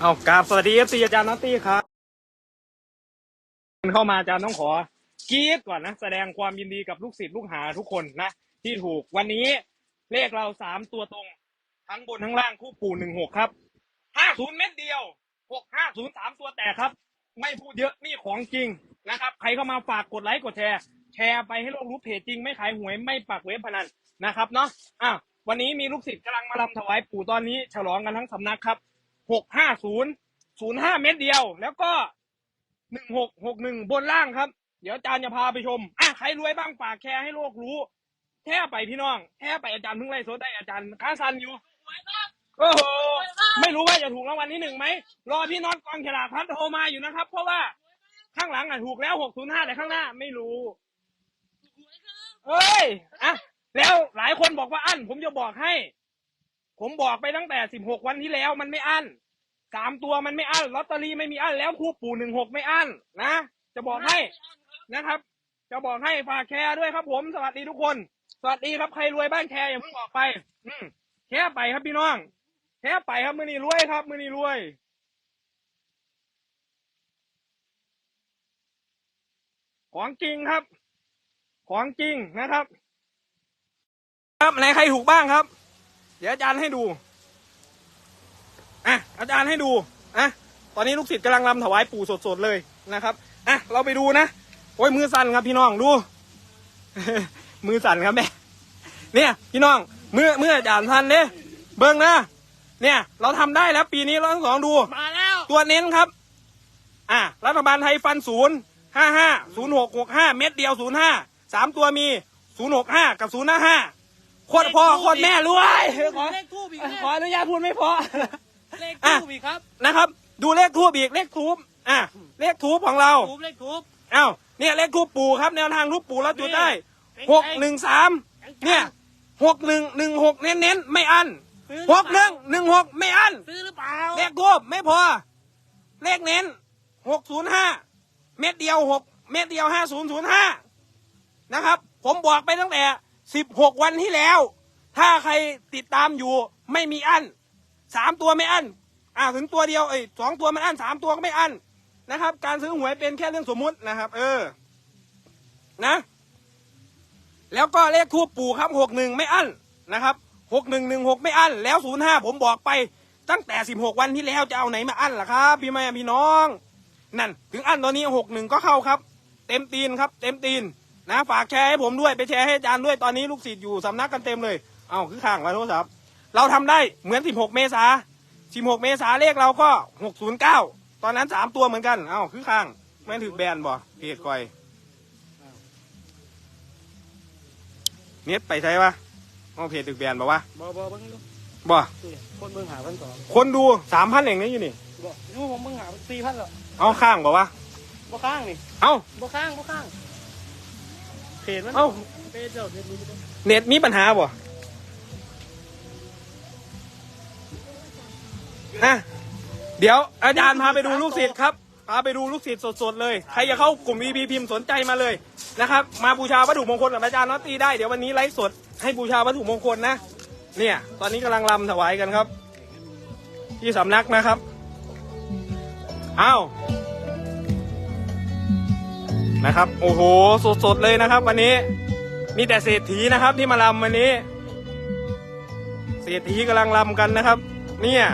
เอากราบสวัสดีเอฟซีอาจารย์นัตตี้ครับเข้ามาอาจารย์ต้องขอกรีดก่อนนะ แสดงความยินดีกับลูกศิษย์ลูกหาทุกคนนะ ที่ถูกวันนี้เลขเราสามตัวตรง ทั้งบนทั้งล่างคู่ปู่หนึ่งหกครับห้าศูนย์เม็ดเดียวหกห้าศูนย์สามตัวแตกครับ ไม่พูดเยอะนี่ของจริงนะครับ ใครเข้ามาฝากกดไลค์กดแชร์ แชร์ไปให้โลกรู้เพจจริง ไม่ขายหวยไม่ปักเว็บพนันนะครับเนาะอะวันนี้มีลูกศิษย์กำลังมาลำถวายปู่ตอนนี้ ฉลองกันทั้งสำนักครับ หกห้าศูนย์ศูนย์ห้าเม็ดเดียว แล้วก็หนึ่งหกหกหนึ่งบนล่างครับ เดี๋ยวอาจารย์จะพาไปชมอะใครรวยบ้างฝากแชร์ให้โลกรู้แค่ไปพี่น้องแค่ไปอาจารย์เพิ่งไล่โซดได้อาจารย์ค้าซันอยู่โอ้โหไม่รู้ว่าจะถูกรางวัลที่หนึ่งไหมรอพี่น็อตกองฉลากพัดโทรมาอยู่นะครับ เพราะว่าข้างหลังอะถูกแล้วหกศูนย์ห้าแต่ข้างหน้าไม่รู้เอ้ยอะแล้วหลายคนบอกว่าอั้นผมจะบอกให้ ผมบอกไปตั้งแต่สิบหกวันที่แล้วมันไม่อั้นสามตัวมันไม่อั้นลอตเตอรี่ไม่มีอั้นแล้วคู่ปู่หนึ่งหกไม่อั้นนะจะบอกให้นะครับ จะบอกให้ฝากแชร์ด้วยครับผมสวัสดีทุกคน สวัสดีครับใครรวยบ้านแชร์อย่าเพิ่งออกไป อืมแชร์ไปครับพี่น้องแค่ไปครับมือนี้รวยครับมือนี้รวยของจริงครับ ของจริงนะครับ ครับไหนใครถูกบ้างครับ ดี๋ยวอาจารย์ให้ดูอะอาจารย์ให้ดูอะตอนนี้ลูกศิษย์กำลังรำถวายปู่สดๆเลยนะครับอะเราไปดูนะโอ้ยมือสั่นครับพี่น้องดู มือสั่นครับแม่เนี่ย พี่น้องมือมืออาจารย์สั่นเด้เบิ้งนะเนี่ย เราทำได้แล้วปีนี้เราทั้งสองดูมาแล้วตัวเน้นครับ อะรัฐบาลไทยฟันศูนย์ห้าห้าศูนย์หกหกห้าเม็ดเดียวศูนย์ห้าสามตัวมีศูนย์หกห้ากับศูนย์ห้าห้า โคตรพ่อโคตรแม่รวยขอเลขทูบอีกขออนุญาตพูดไม่พอเลขทูบอีกครับนะครับ ดูเลขทูบอีกเลขทูบอะเลขทูบของเราทูบเลขทูบอ้าวเนี่ยเลขทูบปู่ครับแนวทางทูบปู่แล้วจุดได้นี่หกหนึ่งสามเนี่ยหกหนึ่งหนึ่งหกเน้นเน้นๆไม่อันหกหนึ่งหนึ่งหกไม่อันซื้อหรือเปล่าเลขทูบไม่พอ เลขเน้นหกศูนย์ห้าเม็ดเดียวหกเม็ดเดียวห้าศูนย์ศูนย์ห้านะครับ ผมบอกไปตั้งแต่ สิบหกวันที่แล้ว ถ้าใครติดตามอยู่ไม่มีอันสามตัวไม่อันอ่าถึงตัวเดียวเอ้ยสองตัวไม่อันสามตัวก็ไม่อันนะครับ การซื้อหวยเป็นแค่เรื่องสมมุตินะครับ เออ นะ แล้วก็เลขคู่ปู่ครับหกหนึ่งไม่อั้นนะครับหกหนึ่งหนึ่งหกไม่อั้นแล้วศูนย์ห้าผมบอกไป ตั้งแต่สิบหกวันที่แล้วจะเอาไหนมาอั้นล่ะครับ พี่แม่พี่น้อง นั่น ถึงอั้นตอนนี้หกหนึ่งก็เข้าครับ เต็มตีนครับ เต็มตีน นะฝากแชร์ให้ผมด้วยไปแชร์ให้อาจารย์ด้วยตอนนี้ลูกศิษย์อยู่สำนักกันเต็มเลย เอาคือข้างไว้โทรศัพท์เราทำได้เหมือนสิบหกเมษาสิบหกเมษาเลขเราก็หกศูนย์เก้าตอนนั้นสามตัวเหมือนกัน เอาคือข้างแม่นถือแบนบ่เพจก่อยเน็ตไปใช่ปะเอาเพจตึกแบนบอกว่าบ่บ่เบิ่งดูบ่นี่คนเบิ่งหาพันสองคนดูสามพันเองนี่อยู่นี่บ่ยูผมเบิ่งหาสี่พันแล้วเอาข้างบอกว่าบ่ข้างนี่ เอาบ่ข้างบ่ข้าง เพจมันเอ้า เพจเจ้าเพจรู้บ่เน็ตมีปัญหาบ่ฮะเดี๋ยวอาจารย์พาไปดูลูกศิษย์ครับ พาไปดูลูกศิษย์สดๆเลย ใครจะเข้ากลุ่ม VP พิมพ์สนใจมาเลยนะครับ มาบูชาวัตถุมงคลกับอาจารย์น็อตตีได้ เดี๋ยววันนี้ไลฟ์สดให้บูชาวัตถุมงคลนะ เนี่ย ตอนนี้กำลังรำถวายกันครับ ที่สำนักนะครับ อ้าว นะครับ โอ้โหสดๆเลยนะครับ วันนี้ มีแต่เศรษฐีนะครับ ที่มาลำวันนี้ เศรษฐีกำลังลำกันนะครับ เนี่ย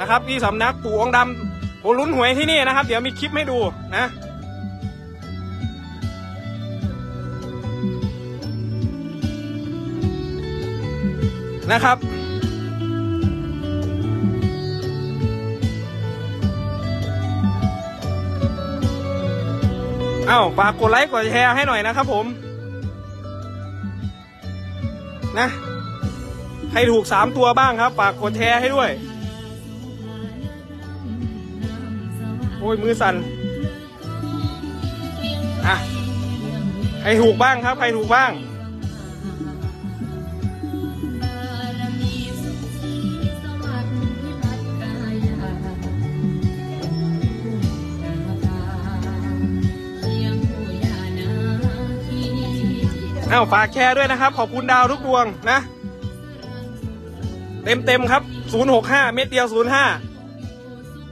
นะครับ ที่สำนักปู่องค์ดำผมลุ้นหวยที่นี่นะครับ เดี๋ยวมีคลิปให้ดูนะนะครับ อ้าวฝากกดไลค์กดแชร์ให้หน่อยนะครับผม นะ ใครถูกสามตัวบ้างครับ ฝากกดแชร์ให้ด้วย โอ้ย มือสั่นอะ ใครถูกบ้างครับ ใครถูกบ้าง อ้าฝากแชร์ด้วยนะครับ ขอบคุณดาวทุกดวงนะ เต็มเต็มครับศูนย์หกห้าเม็ดเดียวศูนย์ห้า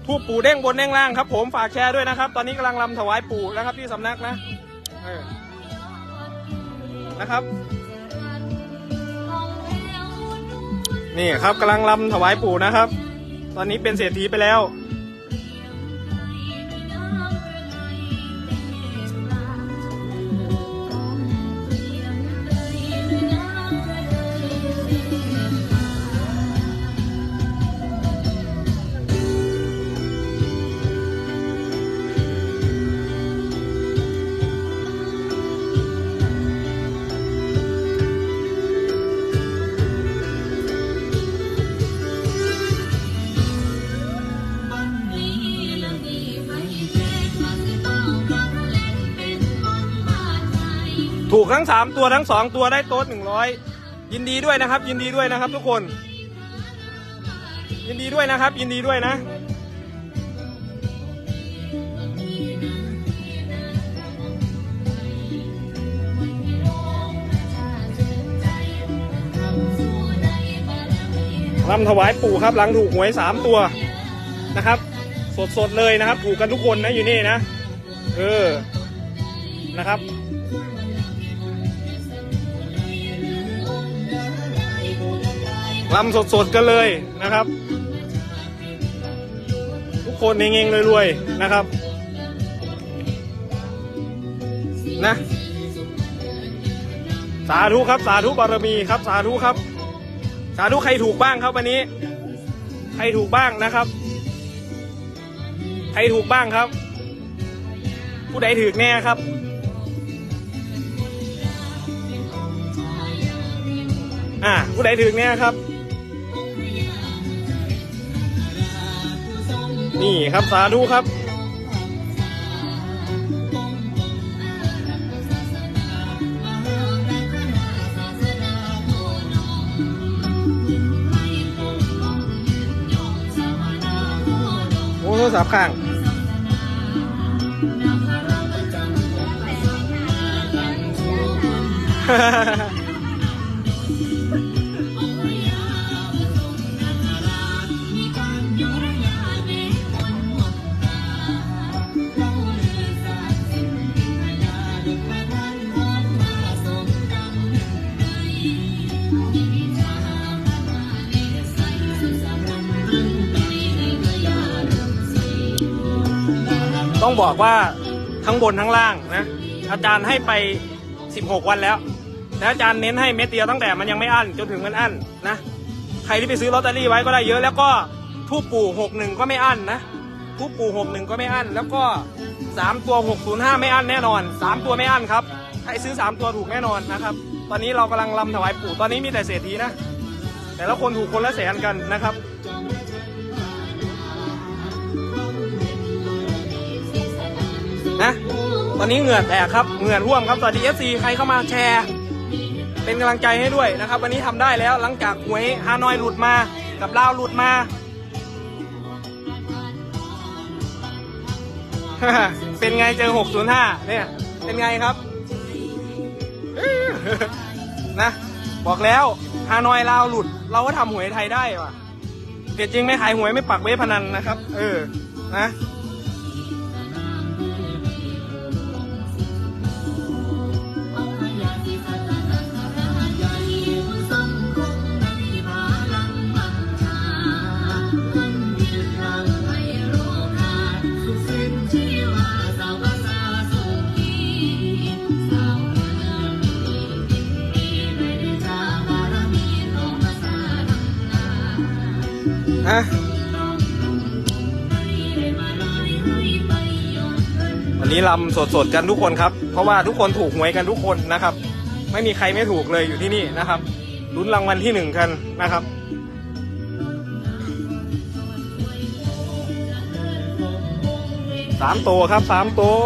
ทูบปู่เด้งบนเด้งล่างครับ ผมฝากแชร์ด้วยนะครับ ตอนนี้กำลังรำถวายปู่นะครับที่สำนักนะนะครับ นี่ครับกำลังรำถวายปู่นะครับ ตอนนี้เป็นเศรษฐีไปแล้ว ถูกทั้งสามตัวทั้งสองตัวได้โต๊ะหนึ่งร้อยยินดีด้วยนะครับ ยินดีด้วยนะครับ ทุกคน ยินดีด้วยนะครับ ยินดีด้วยนะ รำถวายปู่ครับหลังถูกหวยสามตัวนะครับ สดๆเลยนะครับ ถูกกันทุกคนนะอยู่นี่นะ เออนะครับ รำสดๆกันเลยนะครับ ทุกคนเงงๆรวยๆนะครับ นะ สาธุครับ สาธุบารมีครับ สาธุครับ สาธุใครถูกบ้างครับวันนี้ ใครถูกบ้างนะครับ ใครถูกบ้างครับ ผู้ใดถือแน่ครับอ่าผู้ใดถือแน่ครับ นี่ครับสาธุครับ โอ้โทรศัพท์ข้างฮ่าฮ่าฮ่า ต้องบอกว่าทั้งบนทั้งล่างนะอาจารย์ให้ไป 16 วันแล้วแล้วอาจารย์เน้นให้เม็ดเดียวตั้งแต่มันยังไม่อั้นจนถึงมันอั้นนะใครที่ไปซื้อลอตเตอรี่ไว้ก็ได้เยอะ แล้วก็ทูปปู่61ก็ไม่อั้นนะทูปปู่61ก็ไม่อั้น แล้วก็3ตัว605ไม่อั้นแน่นอน3ตัวไม่อั้นครับใครซื้อ3ตัวถูกแน่นอนนะครับ ตอนนี้เรากำลังลำถวายปู่ตอนนี้มีแต่เศรษฐีนะแต่ละคนถูกคนละแสนกันนะครับ นะตอนนี้เหงื่อแตกครับเหงื่อร่วมครับสวัสดี FC ใครเข้ามาแชร์ เป็นกำลังใจให้ด้วยนะครับ วันนี้ทำได้แล้วหลังจากหวยฮานอยหลุดมากับลาวหลุดมาเป็นไงเจอ 605 เนี่ย เป็นไงครับ นะ บอกแล้วฮานอยลาวหลุด เราก็ทำหวยไทยได้ว่ะเด็ดจริงไม่ขายหวยไม่ปักเว็บพนันนะครับ เออ นะ วันนี้ลำสดๆกันทุกคนครับ เพราะว่าทุกคนถูกหวยกันทุกคนนะครับ ไม่มีใครไม่ถูกเลยอยู่ที่นี่นะครับลุ้นรางวัลที่หนึ่งกันนะครับสามตัวครับสามตัว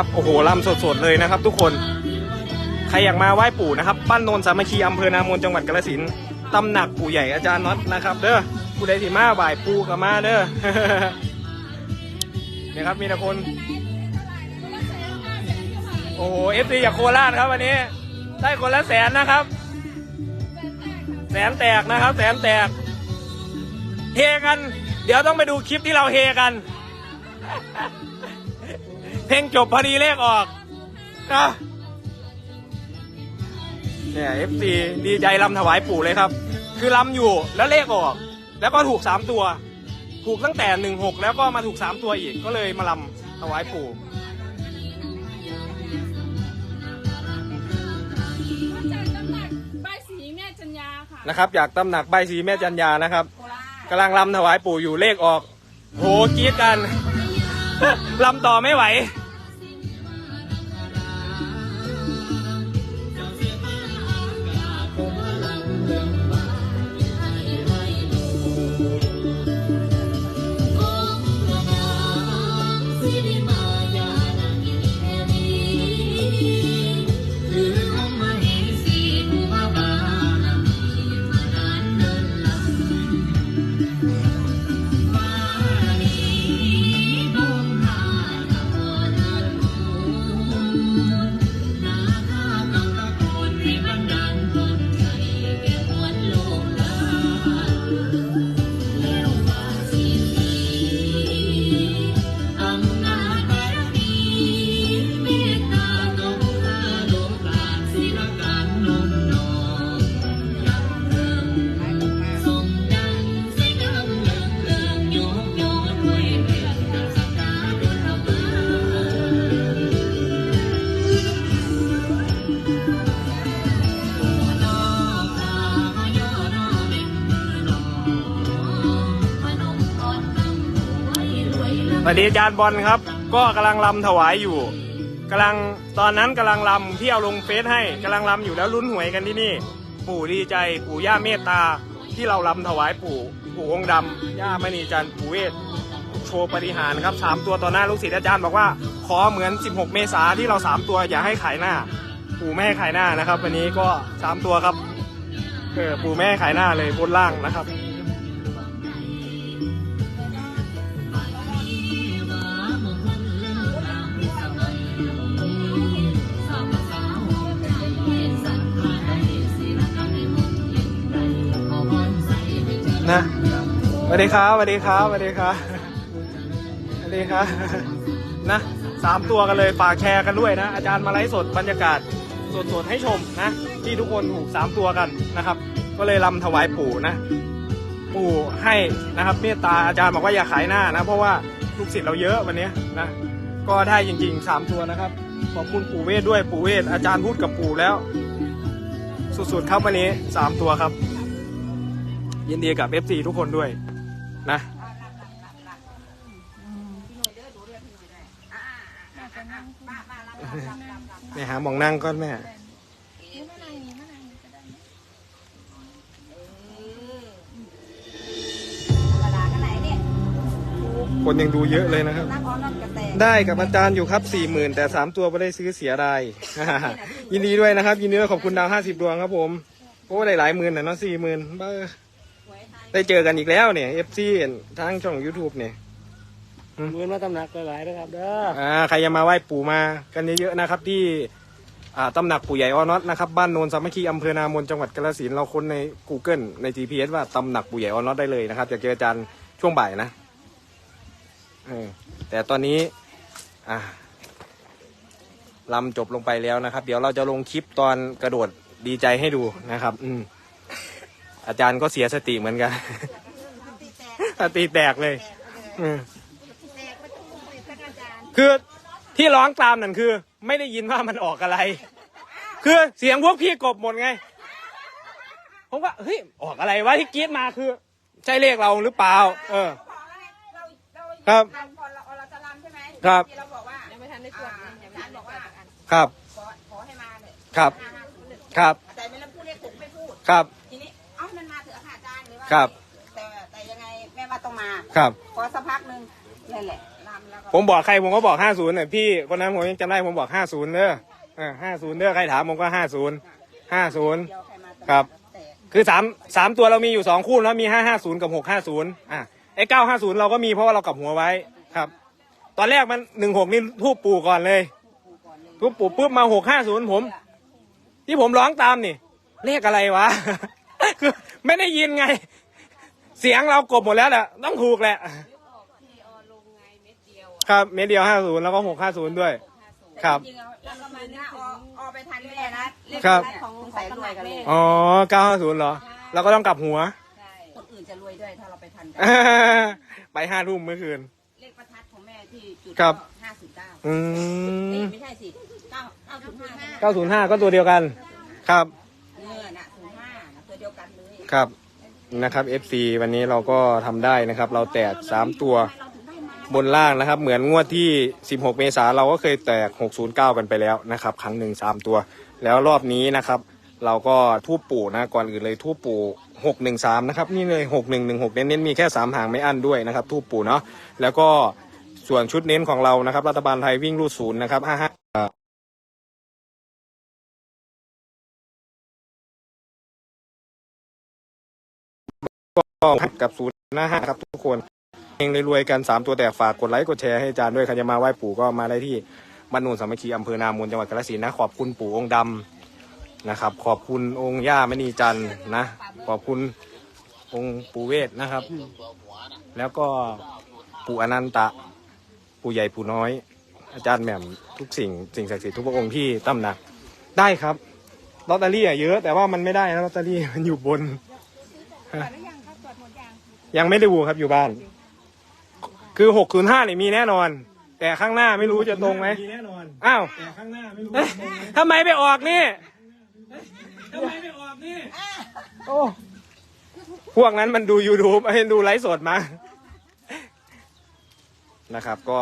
นะครับ โอ้โหลำสดๆเลยนะครับทุกคน ใครอยากมาไหว้ปู่นะครับบ้านโนนสามัคคีอำเภอนามนจังหวัดกาฬสินธุ์ตำหนักปู่ใหญ่อาจารย์น็อตนะครับ เด้อผู้ใดที่มาบ่ายปูกับมาเด้อเนี่ยครับมีแต่คน โอ้โหเอฟซีจากโคราชครับวันนี้ ได้คนละแสนนะครับ แสนแตกนะครับ แสนแตก เฮกัน เดี๋ยวต้องไปดูคลิปที่เราเฮกัน เพลงจบพอดีเลขออกนะเนี่ยเอฟซีดีใจลำถวายปู่เลยครับ คือลำอยู่แล้วเลขออก แล้วก็ถูกสามตัว ถูกตั้งแต่หนึ่งหกแล้วก็มาถูกสามตัวอีกก็เลยมาลำถวายปู่จากตำหนักใบายสีแม่จัญญาค่ะนะครับอยากตำหนักใบสีแม่จันยานะครับกำลังลำถวายปู่อยู่เลขออก โหกรีดกันลำต่อไม่ไหว ดีอาจารย์บอลครับ ก็กำลังลำถวายอยู่กำลังตอนนั้นกำลังลำที่เอาลงเฟซให้กำลังลำอยู่แล้วลุ้นหวยกันที่นี่ ปู่ดีใจปู่ย่าเมตตาที่เราลำถวายปู่ปู่องค์ดำย่ามณีจันทร์ปู่เวทโชว์ปฏิหารครับสามตัวต่อหน้าลูกศิษย์อาจารย์บอกว่าขอเหมือน 16 เมษาที่เราสามตัวอย่าให้ขายหน้า ปู่ไม่ให้ขายหน้านะครับ วันนี้ก็สามตัวครับเออปู่ไม่ให้ขายหน้าเลยบนล่างนะครับ นะสวัสดีครับสวัสดีครับสวัสดีครับสวัสดีครับนะสามตัวกันเลยฝากแชร์กันด้วยนะ อาจารย์มาไลฟ์สดบรรยากาศสดๆให้ชมนะ ที่ทุกคนถูกสามตัวกันนะครับ ก็เลยลำถวายปู่นะ ปู่ให้นะครับ เมตตาอาจารย์บอกว่าอย่าขายหน้านะ เพราะว่าลูกศิษย์เราเยอะวันนี้นะก็ได้จริงๆสามตัวนะครับขอบคุณปู่เวทด้วยปู่เวทอาจารย์พูดกับปู่แล้ว สุดๆครับวันนี้สามตัวครับ ยินดีกับ FC ทุกคนด้วยนะแม่หามองนั่งก่อนแม่คนยังดูเยอะเลยนะครับ ได้กับอาจารย์อยู่ครับสี่หมื่นแต่สามตัวไม่ได้ซื้อเสียดายยินดีด้วยนะครับ ยินดีด้วยขอบคุณดาวห้าสิบดวงครับผม โอ้ได้หลายหมื่นนะเนาะสี่หมื่นเบ้า ได้เจอกันอีกแล้วเนี่ยเอฟซีทางช่อง YouTube เนี่ยเงินมาตำหนักหลายๆนะครับเด้ออ่าใครยังมาไหว้ปู่มากันเยอะๆนะครับที่อ่าตำหนักปู่ใหญ่ออน็อตนะครับบ้านโนนสามัคคีอำเภอนามนจังหวัดกาฬสินธุ์เราค้นใน Google ใน GPS ว่าตำหนักปู่ใหญ่ออน็อตได้เลยนะครับอยากเจออาจารย์ช่วงบ่ายนะเออแต่ตอนนี้อ่าลำจบลงไปแล้วนะครับ เดี๋ยวเราจะลงคลิปตอนกระโดดดีใจให้ดูนะครับ อืม อาจารย์ก็เสียสติเหมือนกันสติแตกเลยอืมคือที่ร้องตามนั่นคือ ไม่ได้ยินว่ามันออกอะไร คือเสียงพวกพี่กบหมดไง ผมว่าเฮ้ยออกอะไรวะที่กรีดมาคือ ใช่เลขเราหรือเปล่า เออ ครับพอเราเราจะรำใช่ไหมครับที่เราบอกว่ายังไม่ทันได้ตรวจอาจารย์บอกว่าครับขอขอให้มาเลยครับห้าห้าศูนย์หนึ่งครับ แต่ไม่รับพูดเลขถูกไม่พูดครับ ครับ แต่แต่ยังไงแม่ว่าต้องมาครับ พอสักพักหนึ่งนั่นแหละรผมบอกใครผมก็บอกห้าศูนย์น่ะพี่คนนั้นผมยังจำได้ผมบอกห้าศูนย์เด้อห้าศูนย์เด้อใครถามผมก็ห้าศูนย์ห้าศูนย์ครับคือสามสามตัวเรามีอยู่สองคู่แล้วมีห้าห้าศูนย์กับหกห้าศูนย์อะไอ้เก้าห้าศูนย์เราก็มีเพราะว่าเรากลับหัวไว้ครับ ตอนแรกมันหนึ่งหกนี่ทูบปู่ก่อนเลยทูบปู่ปุ๊บมาหกห้าศูนย์ผม ที่ผมร้องตามนี่เลขอะไรวะ คือไม่ได้ยินไง เสียงเรากบหมดแล้วแหละต้องถูกแหละ ครับเมตรเดียวห้าศูนย์แล้วก็หกห้าศูนย์ด้วย ครับ แล้วก็มาเนี่ยอออไปทันแม่นะเลขครับ ของใส่รวยกันเลยอ๋อเก้าห้าศูนย์เหรอเราก็ต้องกลับหัวคนอื่นจะรวยด้วยถ้าเราไปทันกันไปห้าทุ่มเมื่อคืน เลขประทัดของแม่ที่จุดครับ ห้าสิบเก้าอืมไม่ใช่สิเก้าเก้าศูนย์ห้าเก้าศูนย์ห้าก็ตัวเดียวกัน ครับ เงินอะศูนย์ห้าตัวเดียวกันเลย ครับ นะครับ FC วันนี้เราก็ทำได้นะครับ เราแตกสามตัวบนล่างนะครับ เหมือนงวดที่ 16 เมษาเราก็เคยแตก 609 กันไปแล้วนะครับ ครั้งหนึ่งสามตัว แล้วรอบนี้นะครับ เราก็ทูบปู่นะก่อนอื่นเลยทูบปู่613นะครับนี่เลย 6116 เน้นๆมีแค่ 3 หางไม่อั้นด้วยนะครับทูบปู่เนาะแล้วก็ส่วนชุดเน้นของเรานะครับ รัฐบาลไทยวิ่งรูดศูนย์นะครับ55 ก็กับศูนย์หน้าห้าครับทุกคนเองรวยๆกันสามตัวแตกฝากกดไลค์กดแชร์ให้อาจารย์ด้วยใครจะมาไหว้ปู่ก็มาได้ที่บ้านนูนสามัคคีอำเภอนามูลจังหวัดกาฬสินธุ์นะขอบคุณปู่องค์ดำนะครับ ขอบคุณองค์ย่ามณีจันทร์นะ ขอบคุณองค์ปู่เวทนะครับ แล้วก็ปู่อนันตะ ปู่ใหญ่ปู่น้อย อาจารย์แหม่มทุกสิ่งสิ่งศักดิ์สิทธิ์ทุกพระองค์ที่ตั้มหนักได้ครับลอตเตอรี่อะเยอะ แต่ว่ามันไม่ได้นะลอตเตอรี่มันอยู่บน ยังไม่ได้ดูครับอยู่บ้าน คือหกศูนย์ห้านี่มีแน่นอน แต่ข้างหน้าไม่รู้จะตรงไหมมีแน่นอนอ้าวแต่ข้างหน้าไม่รู้ทำไมไปออกนี่ทำไมไปออกนี่โอ้พวกนั้นมันดู YouTube เห็นดูไลฟ์สดมา นะครับก็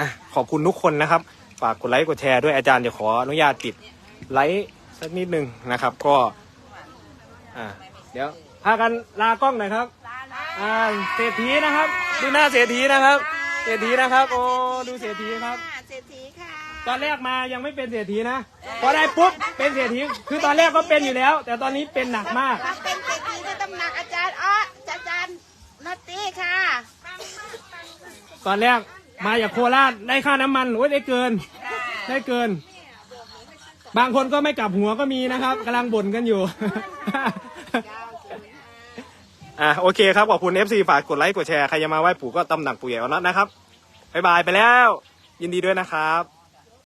อะขอบคุณทุกคนนะครับฝากกดไลค์กดแชร์ด้วยอาจารย์จะขออนุญาตปิดไลค์สักนิดนึงนะครับ ก็อ่าเดี๋ยวพากันลากล้องหน่อยครับอ่าเศรษฐีนะครับ ดูหน้าเศรษฐีนะครับ เศรษฐีนะครับ โอ้ดูเศรษฐีครับ เศรษฐีค่ะตอนแรกมายังไม่เป็นเศรษฐีนะพอได้ปุ๊บเป็นเศรษฐีคือตอนแรกก็เป็นอยู่แล้ว แต่ตอนนี้เป็นหนักมากเป็นเศรษฐีที่ตำหนักอาจารย์อ้ออาจารย์นัตตี้ค่ะ ตอนแรก มาจากโคราชได้ค่าน้ำมันโอ้ยได้เกิน ได้เกิน บางคนก็ไม่กลับหัวก็มีนะครับกำลังบ่นกันอยู่ อะโอเคครับ ขอบคุณ FC ฝากกดไลค์กดแชร์ ใครจะมาไหว้ปู่ก็ตำหนักปู่ใหญ่อนัทนะครับ บ๊ายบายไปแล้ว ยินดีด้วยนะครับ